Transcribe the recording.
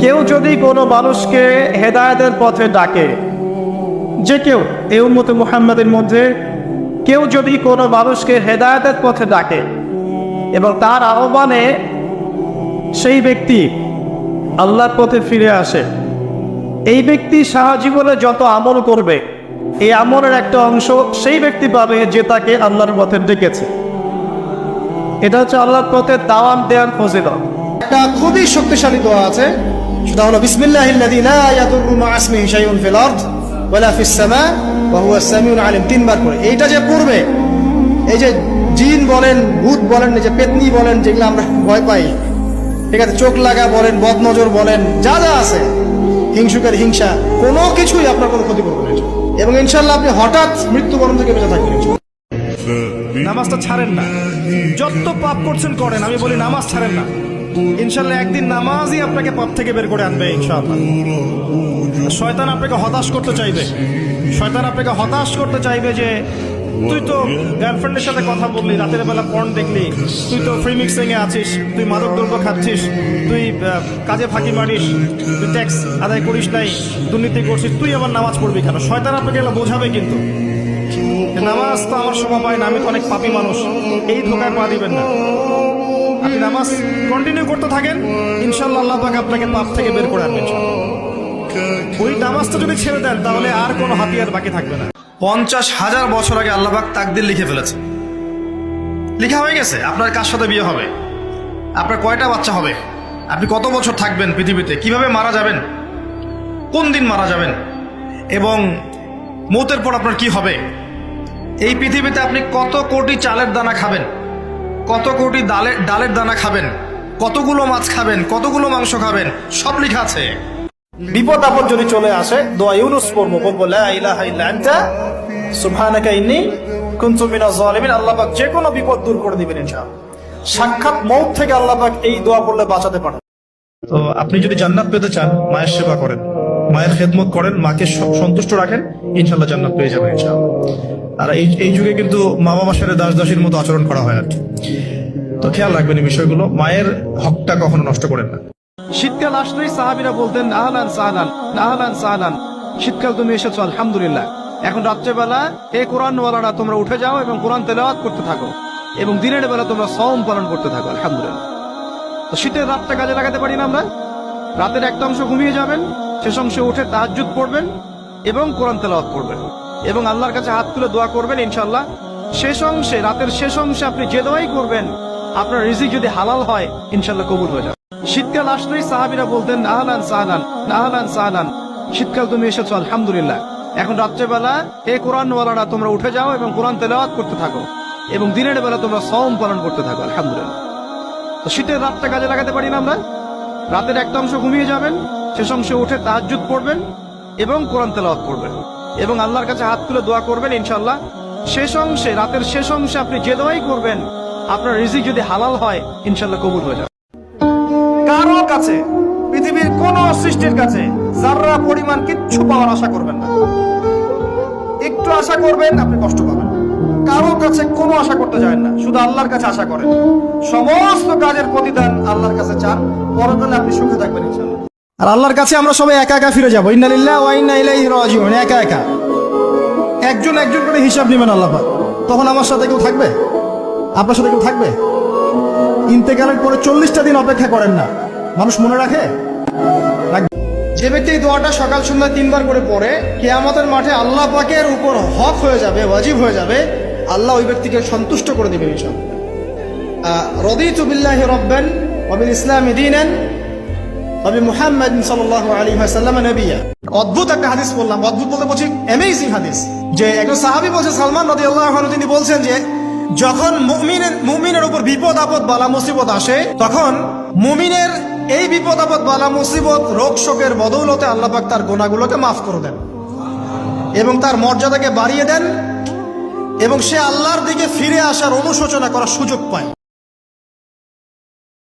কেউ যদি কোনো মানুষকে হেদায়েতের পথে ডাকে, যে কেউ, এই উম্মত মুহাম্মাদের মধ্যে, কেউ যদি কোনো মানুষকে হেদায়তের পথে ডাকে এবং তার আহ্বানে সেই ব্যক্তি আল্লাহর পথে ফিরে আসে, এই ব্যক্তি সারা জীবনে যত আমল করবে, এই আমলের একটা অংশ সেই ব্যক্তি পাবে যে তাকে আল্লাহর পথে ডেকেছে। এটা হচ্ছে আল্লাহর পথে দাওয়াম দেওয়ার ফজিলত। একটা খুবই শক্তিশালী দোয়া আছে। সেটা হলো আলিম। তিনবার করে এইটা যে পড়বে, এই যে জিন বলেন, ভূত বলেন যে পেতনি বলেন, যেগুলো আমরা ভয় পাই, ঠিক আছে, চোখ লাগা বলেন, বদনজর বলেন, যা যা আছে, হিংসুকের হিংসা, কোনো কিছুই আপনার কোনো ক্ষতি করবে না। এবং ইনশাল্লাহ আপনি হঠাৎ মৃত্যুবরণ থেকে বেঁচে থাকবেন। নামাজটা ছাড়েন না। যত পাপ করছেন করেন, আমি বলি নামাজ ছাড়েন না। ইনশাল্লাহ একদিন নামাজই আপনাকে পাপ থেকে বের করে আনবে, ইনশাআল্লাহ। শয়তান আপনাকে হতাশ করতে চাইবে। শয়তান আপনাকে হতাশ করতে চাইবে যে, তুই তো গার্লফ্রেন্ডের সাথে কথা বললি, রাতের বেলা পর্ন দেখলি, তুই তো ফ্রি মিক্সিং এ আছিস, তুই মাদক দ্রব্য খাচ্ছিস, তুই কাজে ফাঁকি মারিস, তুই ট্যাক্স আদায় করিস নাই, দুর্নীতি করছিস, তুই আবার নামাজ পড়বি কেন? শয়তান আপনাকে এগুলো বোঝাবে কিন্তু। নামাজ তো আমার সময় পায় না, আমি তো অনেক পাপি মানুষ, এই ধোকায় পা দিবেন না। আপনি নামাজ কন্টিনিউ করতে থাকেন ইনশাল্লাহ আল্লাহ পাক আপনাকে পাপ থেকে বের করে আনবেন ওই নামাজটা যদি ছেড়ে দেন, তাহলে আর কোনো হাতিয়ার বাকি থাকবে না। পঞ্চাশ হাজার বছর আগে আল্লাহবাক তাকদির লিখে ফেলেছে লিখা হয়ে গেছে, আপনার কার সাথে বিয়ে হবে? আপনার কয়টা বাচ্চা হবে? আপনি কত বছর থাকবেন পৃথিবীতে? কীভাবে মারা যাবেন? কোন দিন মারা যাবেন? এবং মৌতের পর আপনার কি হবে? এই পৃথিবীতে আপনি কত কোটি চালের দানা খাবেন? কত কোটি ডালের ডালের দানা খাবেন? কতগুলো মাছ খাবেন? কতগুলো মাংস খাবেন? সব লেখা আছে। বিপদ আপদ যদি চলে আসে দোয়া ইউনুস পড়ব বলব লা ইলাহা ইল্লা আনতা সুবহানাকা ইন্নী কুনতু মিনাজ জালিমিন আল্লাহ পাক যে কোনো বিপদ দূর করে দিবেন ইনশাআল্লাহ। সাক্ষাৎ মৌত থেকে আল্লাহ পাক এই দোয়া পড়লে বাঁচাতে পারে তো আপনি যদি জান্নাত পেতে চান মায়ের সেবা করেন। মায়ের খেদমত করেন মাকে সন্তুষ্ট রাখেন ইনশাল্লাহ জান্নাত পেয়ে যাবেন ইনশাল্লাহ আর এই এই যুগে কিন্তু মা বাবার সাথে দাস দাসীর মতো আচরণ করা হয় আর কি। তো খেয়াল রাখবেন এই বিষয়গুলো, মায়ের হকটা কখনো নষ্ট করেন না। শীতকাল আসলেই সাহাবিরা বলতেন আহলান সাহলান আহলান সাহলান। শীতকাল তুমি এসেছ, আলহামদুলিল্লাহ। এখন রাত্রেবেলা এ কোরআনওয়ালারা, তোমরা উঠে যাও এবং কোরআন তেলাওয়াত করতে থাকো এবং দিনের বেলা তোমরা সওম পালন করতে থাকো, আলহামদুলিল্লাহ। তো শীতের রাতটা কাজে লাগাতে পারি না আমরা? রাতের একটা অংশ ঘুমিয়ে যাবেন, শেষ অংশে উঠে তাহাজ্জুদ পড়বেন এবং কোরআন তেলাওয়াত করবেন। এবং আল্লাহর কাছে হাত তুলে দোয়া করবেন ইনশাল্লাহ শেষ অংশে, রাতের শেষ অংশে আপনি যে দোয়াই করবেন, আপনার রিজিক যদি হালাল হয় ইনশাল্লাহ কবুল হয়ে যাবে। শীতকাল আসলেই সাহাবিরা বলতেন আহলান সাহলান আহলান সাহলান শীতকাল তুমি এসেছ, আলহামদুলিল্লাহ। এখন রাত্রেবেলা এ কোরআনওয়ালারা, তোমরা উঠে যাও এবং কোরআন তেলাওয়াত করতে থাকো। এবং দিনের বেলা তোমরা সম পালন করতে থাকো, আলহামদুলিল্লাহ। তো শীতের রাতটা কাজে লাগাতে পারি না আমরা? রাতের একটা অংশ ঘুমিয়ে যাবেন, শেষ অংশে উঠে তাহাজ্জুদ পড়বেন এবং কোরআন তেলাওয়াত করবেন। এবং আল্লাহর কাছে হাত তুলে দোয়া করবেন ইনশাল্লাহ শেষ অংশে, রাতের শেষ অংশে আপনি যে দোয়াই করবেন, আপনার রিজিক যদি হালাল হয় ইনশাল্লাহ কবুল হয়ে যাবে। কারও কাছে, পৃথিবীর কোন সৃষ্টির কাছে যারা পরিমাণ কিচ্ছু পাওয়ার আশা করবেন না। একটু আশা করবেন, আপনি কষ্ট পাবেন। কারও কাছে কোনো আশা করতে যায় না, শুধু আল্লাহর কাছে আশা করেন। সমস্ত কাজের প্রতিদান আল্লাহর কাছে চান পরকালে আপনি সুখে থাকবেন ইনশাআল্লাহ। আর আল্লাহর কাছে আমরা সবাই একা একা ফিরে যাব। ইন্নালিল্লাহ একা একা। একজন একজন করে হিসাব নেবেন আল্লাহ তখন আমার সাথে কেউ থাকবে? আপনার সাথে কেউ থাকবে? ইন্তেকালের পরে চল্লিশটা দিন অপেক্ষা করেন না। মানুষ মনে রাখে? যে ব্যক্তি দোয়াটা সকাল সন্ধ্যা তিনবার করে পড়ে, কেয়ামতের মাঠে আল্লাহ পাকের উপর হক হয়ে যাবে, ওয়াজিব হয়ে যাবে, আল্লাহ ওই ব্যক্তিকে সন্তুষ্ট করে দিবেন ইনশাল রদিতু বিল্লাহি রব্বান ওয়াবিল ইসলাম দিনান ওয়াবি মুহাম্মাদ সাল্লাল্লাহু আলাইহি ওয়াসাল্লাম নবিয়া। অদ্ভুত একটা হাদিস বললাম, অদ্ভুত বলতে বলছি অ্যামেজিং হাদিস। যে একজন সাহাবী বলছে, সালমান রাদিয়াল্লাহু আনহু, তিনি বলছেন যে, যখন মুমিনের মুমিনের উপর বিপদ আপদ, বালা মুসিবত আসে, তখন মুমিনের এই বিপদ আপদ, বালা মুসিবত, রোগ শোকের বদৌলতে আল্লাহ পাক তার গোনাগুলোকে মাফ করে দেন। এবং তার মর্যাদাকে বাড়িয়ে দেন, এবং সে আল্লাহর দিকে ফিরে আসার অনুশোচনা করার সুযোগ পায়।